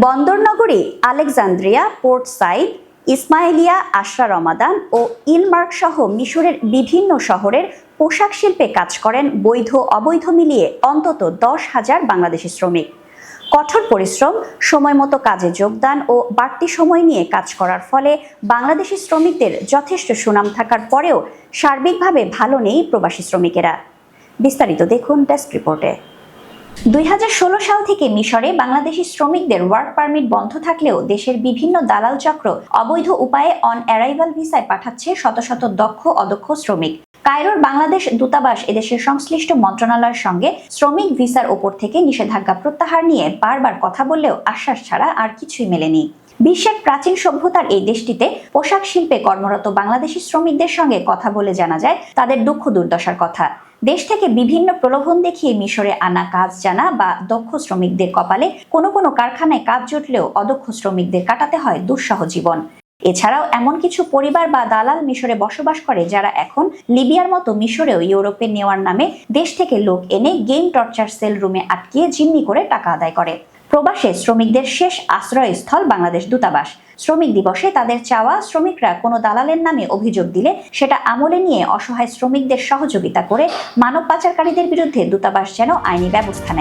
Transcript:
বন্দরনগরী, Alexandria, Port Said Ismailia, আশরা রমাদান ও ইলমার্ক সহ মিশরের বিভিন্ন শহরের পোশাক শিল্পে কাজ করেন বৈধ অবৈধ মিলিয়ে অন্তত দশ হাজার বাংলাদেশি শ্রমিক। কঠোর পরিশ্রম, সময় মতো কাজে যোগদান ও বাড়তি সময় নিয়ে কাজ করার ফলে বাংলাদেশি শ্রমিকদের যথেষ্ট সুনাম থাকার পরেও সার্বিকভাবে ভালো নেই প্রবাসী শ্রমিকেরা। বিস্তারিত দেখুন ডেস্ক রিপোর্টে। দুই হাজার ষোলো সাল থেকে মিশরে বাংলাদেশি শ্রমিকদের ওয়ার্ক পারমিট বন্ধ থাকলেও দেশের বিভিন্ন দালাল চক্র অবৈধ উপায়ে অন অ্যারাইভাল ভিসায় পাঠাচ্ছে শত শত দক্ষ অদক্ষ শ্রমিক। কায়রোর বাংলাদেশ দূতাবাস এদেশের সংশ্লিষ্ট মন্ত্রণালয়ের সঙ্গে শ্রমিক ভিসার ওপর থেকে নিষেধাজ্ঞা প্রত্যাহার নিয়ে বারবার কথা বললেও আশ্বাস ছাড়া আর কিছুই মেলেনি। বিশ্বের প্রাচীন সভ্যতার এই দেশটিতে পোশাক শিল্পে কর্মরত বাংলাদেশি শ্রমিকদের সঙ্গে কথা বলে জানা যায় তাদের দুঃখ দুর্দশার কথা। দেশ থেকে বিভিন্ন প্রলোভন দেখিয়ে মিশরে আনা কাজ জানা বা দক্ষ শ্রমিকদের কপালে কোনো কোনো কারখানায় কাজ জুটলেও অদক্ষ শ্রমিকদের কাটাতে হয় দুঃসহ জীবন। এছাড়াও এমন কিছু পরিবার বা দালাল মিশরে বসবাস করে যারা এখন লিবিয়ার মতো মিশরেও ইউরোপে নেওয়ার নামে দেশ থেকে লোক এনে গেম টর্চার সেল রুমে আটকিয়ে জিম্মি করে টাকা আদায় করে। প্রবাসে শ্রমিকদের শেষ আশ্রয়স্থল বাংলাদেশ দূতাবাস। শ্রমিক দিবসে তাদের চাওয়া শ্রমিকরা কোনো দালালের নামে অভিযোগ দিলে সেটা আমলে নিয়ে অসহায় শ্রমিকদের সহযোগিতা করে মানব পাচারকারীদের বিরুদ্ধে দূতাবাস যেন আইনি ব্যবস্থা নেয়।